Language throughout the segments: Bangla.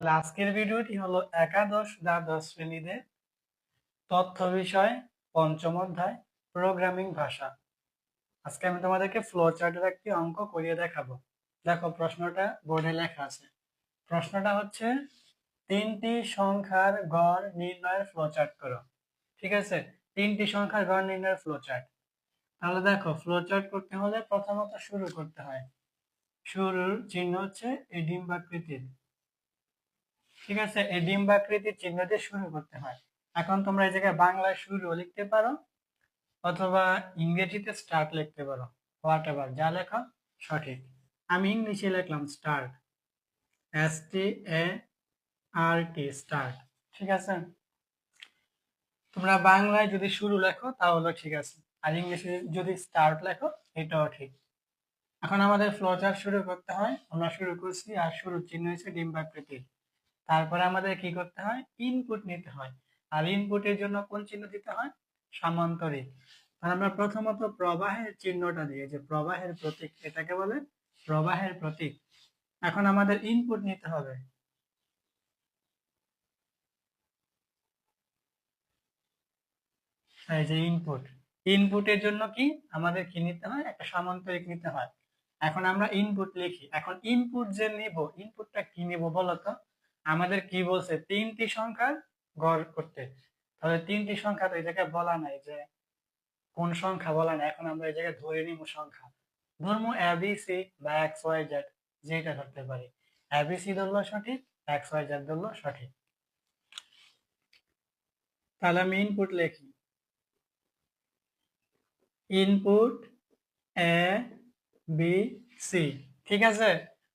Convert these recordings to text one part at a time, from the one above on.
আজকের ভিডিওটি হলো একাদশ দ্বাদশ শ্রেণীদের তথ্য বিষয়, পঞ্চম অধ্যায় প্রোগ্রামিং ভাষা। আজকে আমি তোমাদেরকে ফ্লো চার্টের একটি অঙ্ক করিয়ে দেখাবো। দেখো প্রশ্নটা বোর্ডে লেখা আছে। প্রশ্নটা হচ্ছে, তিনটি সংখ্যার গড় নির্ণয়ের ফ্লো চার্ট করো। ঠিক আছে? তিনটি সংখ্যার গড় নির্ণয়ের ফ্লো চার্ট তাহলে দেখো ফ্লো চার্ট করতে হলে প্রথমত শুরু করতে হয়। শুরুর চিহ্ন হচ্ছে এই ডিম্বাকৃতির ঠিক আছে, এই ডিম্বাকৃতির চিহ্ন দিয়ে শুরু করতে হয়। এখন তোমরা এই জায়গায় বাংলায় শুরু লিখতে পারো, অথবা ইংরেজিতে স্টার্ট লিখতে পারো হোয়াট এভার যা লেখো সঠিক। আমি ইংলিশে লিখলাম start S T A R T start ঠিক আছে? তোমরা বাংলায় যদি শুরু লেখো, তাহলে ঠিক আছে। আর ইংলিশে যদি স্টার্ট লেখো, এটাও ঠিক। এখন আমাদের ফ্লোচার্ট শুরু করতে হয়। আমরা শুরু করছি, আর শুরুর চিহ্ন হয়েছে ডিম্বাকৃতির। তারপরে আমাদের কি করতে হয়? ইনপুট নিতে হয়। আর ইনপুটের জন্য কোন চিহ্ন দিতে হয়? সামান্তরিক আমরা প্রথমত প্রবাহের চিহ্নটা দিয়ে, যে প্রবাহের প্রতীক, এটাকে বলে প্রবাহের প্রতীক। এখন আমাদের ইনপুট নিতে হবে। এই যে ইনপুট ইনপুটের জন্য কি? আমাদের কি নিতে হয়? একটা সামান্তরিক নিতে হয়। এখন আমরা ইনপুট লিখি। এখন ইনপুট যে নিব ইনপুটটা কি নিব বলতো আমাদের কি বলছে? তিনটি সংখ্যার গড় করতে। তাহলে তিনটি সংখ্যা তো এই জায়গায় বলা নাই যে কোন সংখ্যা বলা নাই। এখন আমরা এই জায়গায় ধরে নিব সংখ্যা। ধর্ম এবিসি বা এক্স ওয়াই জেড যেটা ধরতে পারি। এবিসি ধরলো সঠিক এক্স ওয়াই জেড ধরলো সঠিক। তাহলে আমি ইনপুট লিখি। ইনপুট এ বি সি ঠিক আছে?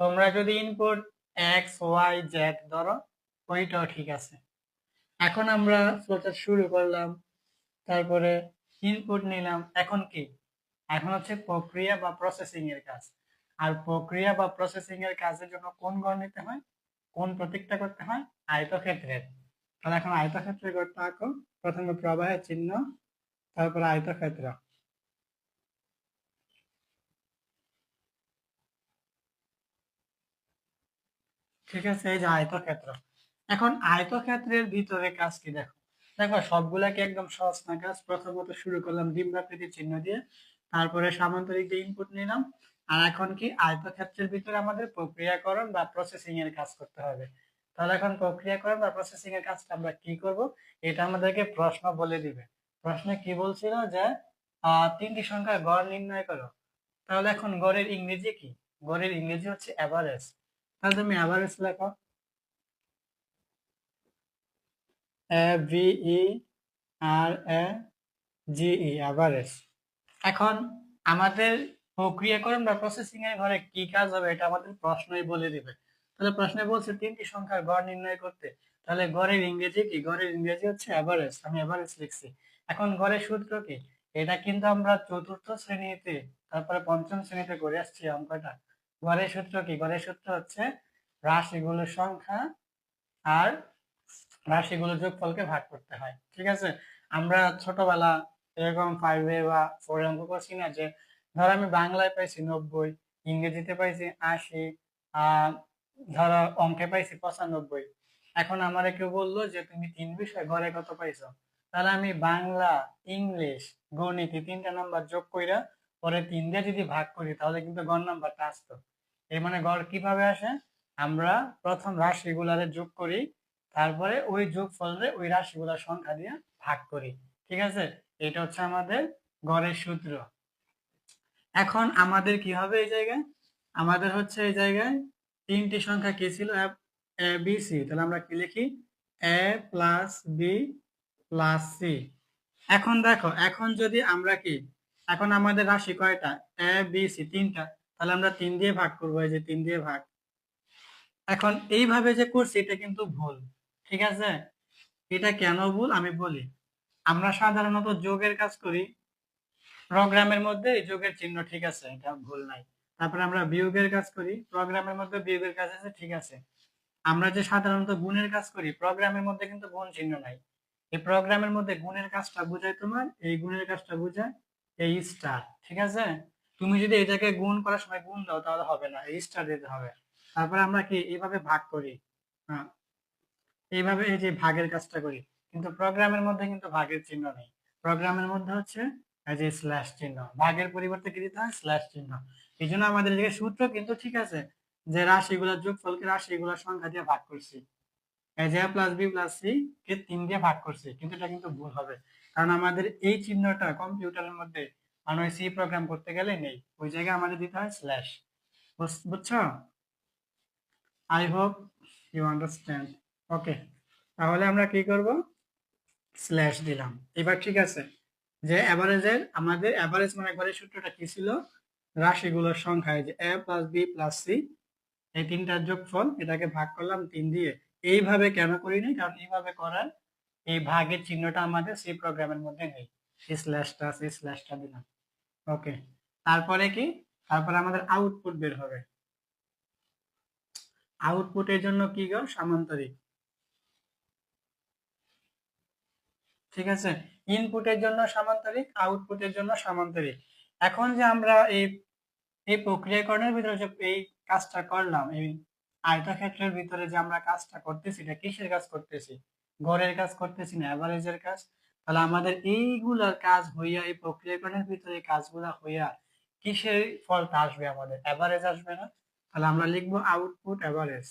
তোমরা যদি ইনপুট এক্স, ওয়াই, জেড, ধরো, ওইটাও ঠিক আছে। এখন আমরা ফ্লোচার্ট শুরু করলাম, তারপরে ইনপুট নিলাম। এখন কি? এখন হচ্ছে প্রক্রিয়া বা প্রসেসিং এর কাজ। আর প্রক্রিয়া বা প্রসেসিং এর কাজের জন্য কোন গড় নিতে হয়? কোন প্রতীকটা করতে হয়? আয়তক্ষেত্রের। তাহলে এখন আয়তক্ষেত্রের গড়টা আঁকো। প্রথমে প্রবাহের চিহ্ন, তারপরে আয়তক্ষেত্র। ঠিক আছে, এই যে আয়তক্ষেত্র। এখন আয়তক্ষেত্রের ভিতরে কাজ কি দেখো? দেখো, সবগুলাকে একদম সহজ না কাজ। প্রথমত শুরু করলাম ডিম্বাকৃতির চিহ্ন দিয়ে, তারপরে সামান্তরিক দিয়ে ইনপুট নিলাম, আর এখন কি আয়তক্ষেত্রের ভিতরে আমাদের প্রক্রিয়াকরণ বা প্রসেসিং এর কাজ করতে হবে। তাহলে এখন প্রক্রিয়াকরণ বা প্রসেসিং এর কাজটা আমরা কি করব? এটা আমাদেরকে প্রশ্ন বলে দিবে। প্রশ্নে কি বলছিল যে তিনটি সংখ্যার গড় নির্ণয় করো। তাহলে এখন গড়ের ইংরেজি কি? গড়ের ইংরেজি হচ্ছে অ্যাভারেজ তাহলে তুমি অ্যাভারেজ লেখো এ আর এ জি ই অ্যাভারেজ এখন আমাদের প্রক্রিয়াকরণ বা প্রসেসিং এর ঘরে কি কাজ হবে এটা আমাদের প্রশ্নই বলে দিবে। তাহলে প্রশ্নে বলছে তিনটি সংখ্যার গড় নির্ণয় করতে। তাহলে গড়ের ইংরেজি কি? গড়ের ইংরেজি হচ্ছে অ্যাভারেজ আমি অ্যাভারেজ লিখছি। এখন গড়ের সূত্র কি? এটা কিন্তু আমরা চতুর্থ শ্রেণীতে, তারপরে পঞ্চম শ্রেণীতে করে আসছি অঙ্কটা। গড়ের সূত্র কি? গড়ের সূত্র হচ্ছে রাশিগুলোর সংখ্যা আর রাশিগুলোর যোগফলকে ভাগ করতে হয়। ঠিক আছে? আমরা ছোটবেলা এরকম ফাইভে বা ফোরে অঙ্ক করছি না যে, ধর আমি বাংলায় পাইছি নব্বই, ইংরেজিতে পাইছি আশি ধরো অঙ্কে পাইছি পঁচানব্বই। এখন আমার কেউ বলল যে, তুমি তিন বিষয় ঘরে কত পাইছো? তাহলে আমি বাংলা, ইংলিশ, গণিত তিনটা নাম্বার যোগ কইরা পরে তিন দিয়ে যদি ভাগ করি, তাহলে কিন্তু গড় নাম্বারটা আসতো। এর মানে গড় কীভাবে আসে? আমরা প্রথম রাশিগুলারে যোগ করি, তারপরে ওই যোগ ফলরে ওই রাশিগুলার সংখ্যা দিয়ে ভাগ করি। ঠিক আছে? এটা হচ্ছে আমাদের গড়ের সূত্র। এখন আমাদের কি হবে এই জায়গায়? আমাদের হচ্ছে এই জায়গায় তিনটি সংখ্যা কি ছিল? এ বি সি তাহলে আমরা কি লিখি? A plus B plus C এখন দেখো, এখন যদি আমরা কি এখন আমাদের রাশি কয়টা? এ বি সি তিনটা। তাহলে আমরা তিন দিয়ে ভাগ করব, এই যে তিন দিয়ে ভাগ। এখন এইভাবে যে করছি, এটা কিন্তু ভুল, ঠিক আছে? এটা কেন ভুল? আমি বলি, আমরা সাধারণত যোগের কাজ করি, প্রোগ্রামের মধ্যে যোগের চিহ্ন ঠিক আছে, এটা ভুল নাই। তারপরে আমরা বিয়োগের কাজ করি, প্রোগ্রামের মধ্যে বিয়োগের কাজ আছে, ঠিক আছে। আমরা যে সাধারণত গুণের কাজ করি, প্রোগ্রামের মধ্যে কিন্তু গুণ চিহ্ন নাই। এই প্রোগ্রামের মধ্যে গুণের কাজটা বুঝায় তোমার, এই গুণের কাজটা বুঝায় এই স্টার ঠিক আছে? তুমি যদি এটাকে গুণ করার সময় গুণ দাও, তাহলে হবে না, এই স্টার দিতে হবে। তারপরে আমরা কি, এইভাবে ভাগ করি। হ্যাঁ এইভাবে এই যে ভাগের কাজটা করি। কিন্তু প্রোগ্রামের মধ্যে কিন্তু ভাগের চিহ্ন নেই। প্রোগ্রামের মধ্যে হচ্ছে এই যে স্ল্যাশ চিহ্ন। ভাগের পরিবর্তে কি দিতে হয়? স্ল্যাশ চিহ্ন। এই জন্য আমাদের যে সূত্র কিন্তু ঠিক আছে, যে রাশিগুলোর যোগফলকে রাশিগুলোর সংখ্যা দিয়ে ভাগ করছি। এই যে প্লাস বি প্লাস সি কে তিন দিয়ে ভাগ করছি, কিন্তু এটা কিন্তু ভুল হবে। কারণ আমাদের এই চিহ্নটা কম্পিউটারের মধ্যে মানে সি প্রোগ্রাম করতে গেলে নেই। ওই জায়গায় আমাদের দিতে হয় স্ল্যাশ বুঝছ? I hope you understand okay তাহলে আমরা কি করব? স্ল্যাশ দিলাম। এবার ঠিক আছে, যে অ্যাভারেজের আমাদের অ্যাভারেজ মানে একবারে সূত্রটা কি ছিল? রাশিগুলোর সংখ্যা, এই যে A plus B plus C এই তিনটার যোগফল, এটাকে ভাগ করলাম তিন দিয়ে। এইভাবে কেন করিনি কারণ এইভাবে করার এই ভাগের চিহ্নটা আমাদের সি প্রোগ্রামের মধ্যে নেই। স্ল্যাশটা সেই স্ল্যাশটা দিলাম। ওকে তারপরে কি? তারপরে আমাদের আউটপুট বের হবে। আউটপুটের জন্য কি গো? সামান্তরিক। ঠিক আছে? ইনপুটের জন্য সামান্তরিক আউটপুটের জন্য সামান্তরিক। এখন যে আমরা এই এই প্রক্রিয়াকরণের ভিতরে যে এই কাজটা করলাম, এই আয়তক্ষেত্রের ভিতরে যে আমরা কাজটা করতেছি, এটা কিসের কাজ করতেছি? গড়ের কাজ করতেছি না অ্যাভারেজের কাজ। তাহলে আমাদের এইগুলার কাজ হইয়া, এই প্রক্রিয়াকরণের ভিতরে কাজগুলা হইয়া কিসের ফলটা আসবে আমাদের? অ্যাভারেজ আসবে না। তাহলে আমরা লিখব আউটপুট অ্যাভারেজ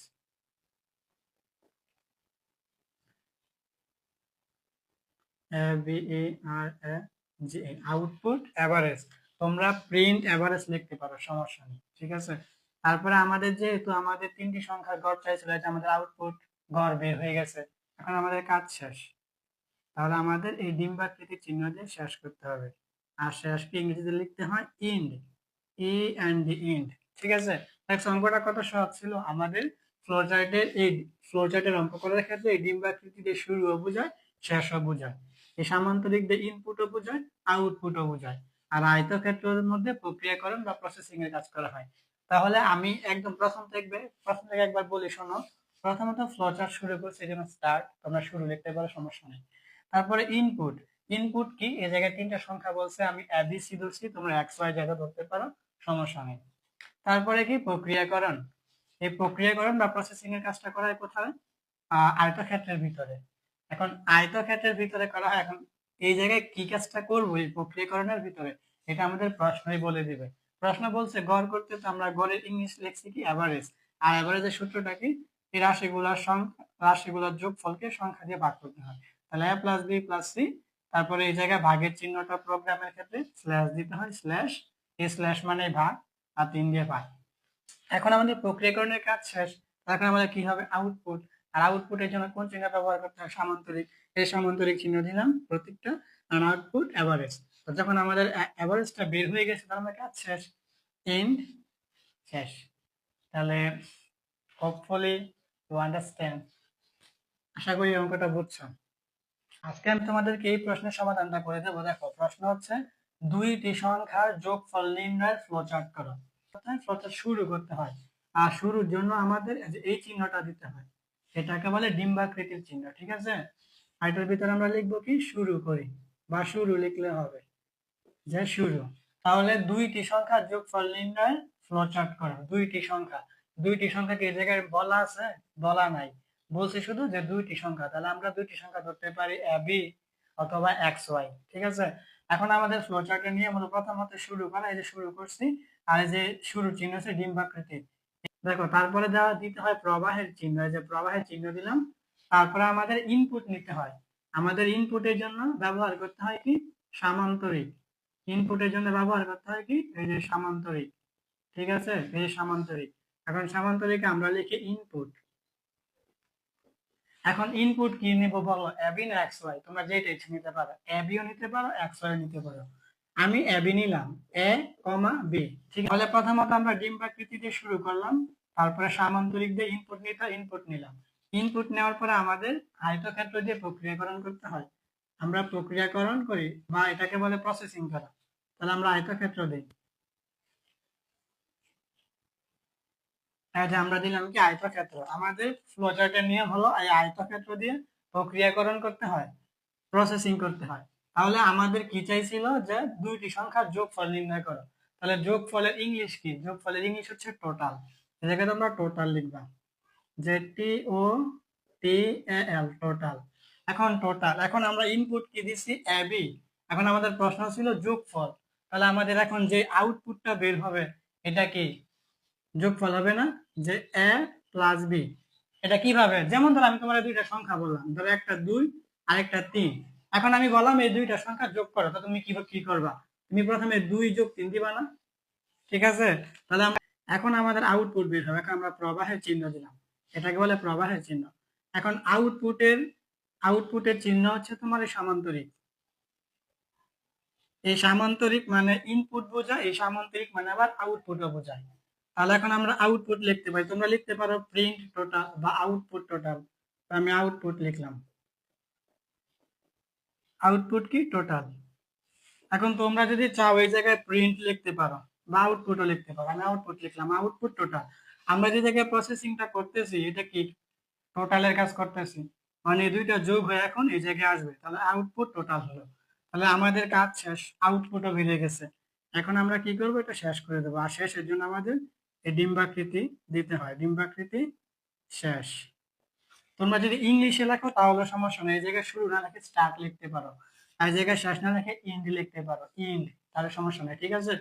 আউটপুট অ্যাভারেজ তোমরা প্রিন্ট অ্যাভারেজ লিখতে পারো, সমস্যা নেই, ঠিক আছে? তারপরে আমাদের যেহেতু আমাদের তিনটি সংখ্যার গড় চাইছিল আমাদের আউটপুট গড় বের হয়ে গেছে। এখন আমাদের কাজ শেষ। তাহলে আমাদের এই ডিম্বাকৃতির চিহ্ন দিয়ে শেষ করতে হবে। আর শেষকে ইংরেজিতে লিখতে হয়? ইন্ড ই অ্যান্ড ডি ইন্ড ঠিক আছে? দেখছ অঙ্কটা কত সহজ ছিল? আমাদের ফ্লোচার্টের এই ফ্লোচার্টের অঙ্ক করার ক্ষেত্রে এই ডিম্বাকৃতি দিয়ে শুরুও বোঝায় শেষও বোঝায়। এই সামান্তরিক দিয়ে ইনপুটও বোঝায় আউটপুটও বোঝায়। আর আয়তক্ষেত্রের মধ্যে প্রক্রিয়াকরণ বা প্রসেসিং এর কাজ করা হয়। তাহলে আমি একদম প্রথম থেকে প্রথম থেকে একবার বলি, শোনো। প্রথমত ফ্লোচার্ট শুরু করছি জন্য স্টার্ট তোমরা শুরু লিখতে পারো, সমস্যা নেই। তারপরে ইনপুট ইনপুট কি? এই জায়গায় তিনটা সংখ্যা বলছে, আমি এবিসি ধরছি, তোমরা এক্স ওয়াই জায়গা ধরতে পারো, সমস্যা নেই। তারপরে কি? প্রক্রিয়াকরণ। এই প্রক্রিয়াকরণ বা প্রসেসিং এর কাজটা করা হয় কোথায়? আয়তক্ষেত্রের ভিতরে। এখন আয়তক্ষেত্রের ভিতরে করা হয়, এখন এই জায়গায় কি কাজটা করব? এই প্রক্রিয়াকরণের ভিতরে। এটা আমাদের প্রশ্নই বলে দিবে। প্রশ্ন বলছে, গড় করতে তো আমরা গড়ের ইংলিশ লিখছি কি? অ্যাভারেজ আর অ্যাভারেজের সূত্রটা কি? এই রাশিগুলোর সংখ্যা রাশিগুলোর যোগফলকে সংখ্যা দিয়ে ভাগ করতে হয়। তাহলে A plus B plus C তারপরে এই জায়গায় ভাগের চিহ্নটা প্রোগ্রামের ক্ষেত্রে স্ল্যাশ দিতে হয় স্ল্যাশ এই স্ল্যাশ মানে ভাগ, আর তিন দিয়ে ভাগ। এখন আমাদের প্রক্রিয়াকরণের কাজ শেষ। তখন আমাদের কি হবে? আউটপুট আর আউটপুটের জন্য কোন চিহ্ন ব্যবহার করতে হয়? সামান্তরিক। এই সামান্তরিক চিহ্ন দিলাম প্রত্যেকটা আর আউটপুট অ্যাভারেজ তো যখন আমাদের অ্যাভারেজটা বের হয়ে গেছে, তাহলে আমাদের কাজ শেষ। এন্ড শেষ। তাহলে হোপফুলি ইউ আন্ডারস্ট্যান্ড আশা করি অঙ্কটা বুঝছ। আজকে আমি তোমাদেরকে এই প্রশ্নের সমাধানটা করে দেবো। দেখো, প্রশ্ন হচ্ছে দুইটি সংখ্যার যোগফল নির্ণয়ের ফ্লোচার্ট করো। ফ্লোচার্ট শুরু করতে হয়। আর শুরুর জন্য আমাদের এই চিহ্নটা দিতে হয়। এটাকে বলে ডিম্বাকৃতির চিহ্ন, ঠিক আছে? আর এটার ভিতরে আমরা লিখব কি? শুরু করি বা শুরু লিখলে হবে। যে শুরু। তাহলে দুইটি সংখ্যার যোগফল নির্ণয় ফ্লোচার্ট করো। দুইটি সংখ্যা। দুইটি সংখ্যা কি এই জায়গায় বলা আছে? বলা নাই। বলছি শুধু যে দুইটি সংখ্যা, তাহলে আমরা দুইটি সংখ্যা ধরতে পারি বি অথবা এক্স, ওয়াই, ঠিক আছে? এখন আমাদের ফ্লোচার্টের নিয়ে আমরা প্রথমত শুরু করা, এই যে শুরু করছি, আর এই যে শুরু চিহ্ন হচ্ছে ডিম্বাকৃতি। দেখো, তারপরে দেওয়া দিতে হয় প্রবাহের চিহ্ন, এই যে প্রবাহের চিহ্ন দিলাম, তারপরে আমাদের ইনপুট নিতে হয়। আমাদের ইনপুটের জন্য ব্যবহার করতে হয় কি? সামান্তরিক। ইনপুটের জন্য ব্যবহার করতে হয় কি? এই যে সামান্তরিক, ঠিক আছে? এই সামান্তরিক। এখন সামান্তরিক আমরা লিখি ইনপুট এখন ইনপুট কি নিব বলো? এবি না এক্স ওয়াই তোমরা যেটা ইচ্ছে নিতে পারো। এবিও নিতে পারো এক্স ওয়াই নিতে পারো। আমি এবি নিলাম। এ কমা বি ঠিক আছে? প্রথমত আমরা ডিম্বাকৃতি দিয়ে শুরু করলাম। তারপরে সামান্তরিক দিয়ে ইনপুট নিতে ইনপুট নিলাম। ইনপুট নেওয়ার পরে আমাদের আয়তক্ষেত্র দিয়ে প্রক্রিয়াকরণ করতে হয়। আমরা প্রক্রিয়াকরণ করি বা এটাকে বলে প্রসেসিং করা। তাহলে আমরা আয়তক্ষেত্র দিই। যে আমরা দিলাম কি আয়তক্ষেত্র। আমাদের ফ্লোচার্টের নিয়ম হলো এই আয়তক্ষেত্র দিয়ে প্রক্রিয়াকরণ করতে হয় প্রসেসিং করতে হয়। তাহলে আমাদের কি চাইছিল যে দুইটি সংখ্যার যোগফল নির্ণয় করো। তাহলে যোগফলের ইংলিশ কি? যোগফলের ইংলিশ হচ্ছে টোটাল এটাকে তোমরা টোটাল লিখবা। Z T O T L total এখন টোটাল এখন আমরা ইনপুট কি দিছি এ বি এখন আমাদের প্রশ্ন ছিল যোগফল। তাহলে আমাদের এখন যে আউটপুটটা বের হবে, এটা কি? যোগফল হবে না, যে এ প্লাস বি এটা কীভাবে? যেমন ধর আমি তোমার দুইটা সংখ্যা বললাম, ধরো একটা দুই আর একটা তিন। এখন আমি বললাম এই দুইটা সংখ্যা যোগ করো, তো তুমি কি করবা? তুমি প্রথমে দুই যোগ তিন দিবা না? ঠিক আছে? তাহলে এখন আমাদের আউটপুট বের হবে আমরা প্রবাহের চিহ্ন দিলাম। এটাকে বলে প্রবাহের চিহ্ন। এখন আউটপুটের আউটপুটের চিহ্ন হচ্ছে তোমার এই সামান্তরিক। এই সামান্তরিক মানে ইনপুট বোঝায়, এই সামান্তরিক মানে আবার আউটপুটও বোঝায়। তাহলে এখন আমরা আউটপুট লিখতে পারি। তোমরা লিখতে পারো প্রিন্ট টোটাল বা আউটপুট টোটাল আমি আউটপুট লিখলাম। আউটপুট কি? টোটাল এখন তোমরা যদি চাও এই জায়গায় প্রিন্ট লিখতে পারো বা আউটপুটও লিখতে পারো। আমি আউটপুট লিখলাম আউটপুট টোটাল আমরা যে জায়গায় প্রসেসিংটা করতেছি, এটা কি? টোটালের কাজ করতেছি। মানে দুইটা যোগ হয়ে এখন এই জায়গায় আসবে। তাহলে আউটপুট টোটাল হলো। তাহলে আমাদের কাজ শেষ। আউটপুটও বেরিয়ে গেছে। এখন আমরা কি করব? এটা শেষ করে দেবো। আর শেষের জন্য আমাদের এই ডিম্বাকৃতি দিতে হয়। ডিম্বাকৃতি শেষ। তোমরা যদি ইংলিশে লেখো, তাহলে সমস্যা নেই। এই জায়গায় শুরু না লেখে, স্টার্ট লিখতে পারো। আর জায়গায় শেষ না লেখে ইন্ড লিখতে পারো। ইন্ড তাহলে সমস্যা নেই। ঠিক আছে?